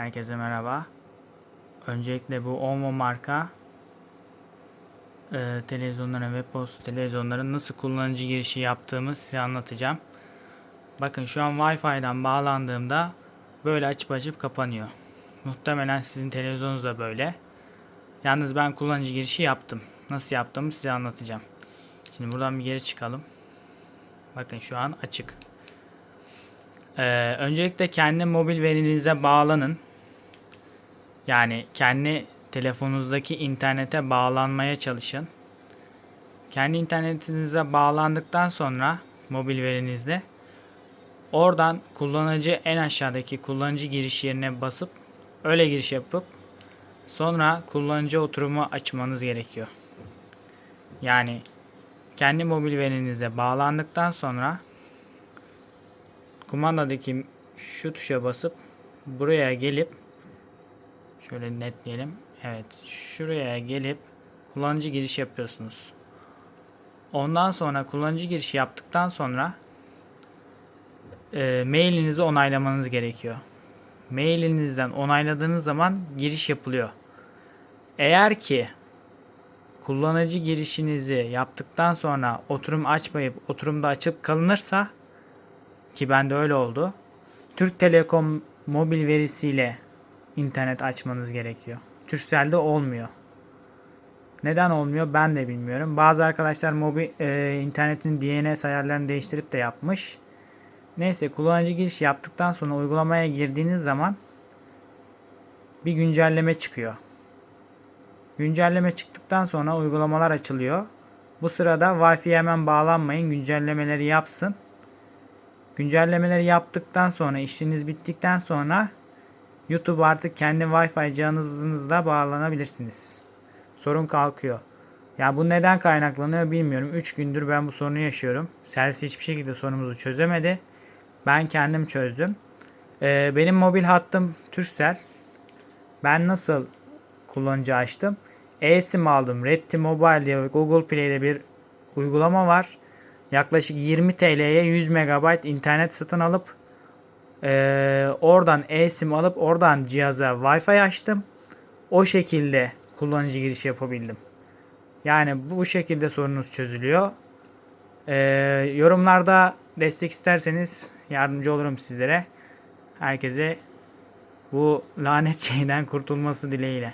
Herkese merhaba. Öncelikle bu Omo marka e, televizyonların ve post televizyonların nasıl kullanıcı girişi yaptığımı size anlatacağım. Bakın şu an Wi-Fi'den bağlandığımda böyle açıp açıp kapanıyor. Muhtemelen sizin televizyonunuz da böyle. Yalnız ben kullanıcı girişi yaptım. Nasıl yaptığımı size anlatacağım. Şimdi buradan bir geri çıkalım. Bakın şu an açık. Ee, öncelikle kendi mobil verinize bağlanın. Yani kendi telefonunuzdaki internete bağlanmaya çalışın. Kendi internetinize bağlandıktan sonra mobil verinizde oradan kullanıcı en aşağıdaki kullanıcı giriş yerine basıp öyle giriş yapıp sonra kullanıcı oturumu açmanız gerekiyor. Yani kendi mobil verinize bağlandıktan sonra kumandadaki şu tuşa basıp buraya gelip şöyle netleyelim. Evet, şuraya gelip kullanıcı giriş yapıyorsunuz. Ondan sonra kullanıcı girişi yaptıktan sonra e, mailinizi onaylamanız gerekiyor. Mailinizden onayladığınız zaman giriş yapılıyor. Eğer ki kullanıcı girişinizi yaptıktan sonra oturum açmayıp oturumda açıp kalınırsa ki bende öyle oldu. Türk Telekom mobil verisiyle internet açmanız gerekiyor. Turkcell'de olmuyor. Neden olmuyor ben de bilmiyorum. Bazı arkadaşlar mobil e, internetin DNS ayarlarını değiştirip de yapmış. Neyse kullanıcı giriş yaptıktan sonra uygulamaya girdiğiniz zaman bir güncelleme çıkıyor. Güncelleme çıktıktan sonra uygulamalar açılıyor. Bu sırada Wi-Fi'ye hemen bağlanmayın. Güncellemeleri yapsın. Güncellemeleri yaptıktan sonra işiniz bittikten sonra YouTube artık kendi Wi-Fi cihazınızla bağlanabilirsiniz. Sorun kalkıyor. Ya bu neden kaynaklanıyor bilmiyorum. 3 gündür ben bu sorunu yaşıyorum. Servis hiçbir şekilde sorunumuzu çözemedi. Ben kendim çözdüm. Ee, benim mobil hattım Turkcell. Ben nasıl kullanıcı açtım? eSIM aldım. Redti Mobile diye Google Play'de bir uygulama var. Yaklaşık 20 TL'ye 100 MB internet satın alıp ee, oradan eSIM alıp oradan cihaza Wi-Fi açtım. O şekilde kullanıcı girişi yapabildim. Yani bu şekilde sorunuz çözülüyor. Ee, yorumlarda destek isterseniz yardımcı olurum sizlere. Herkese bu lanet şeyden kurtulması dileğiyle.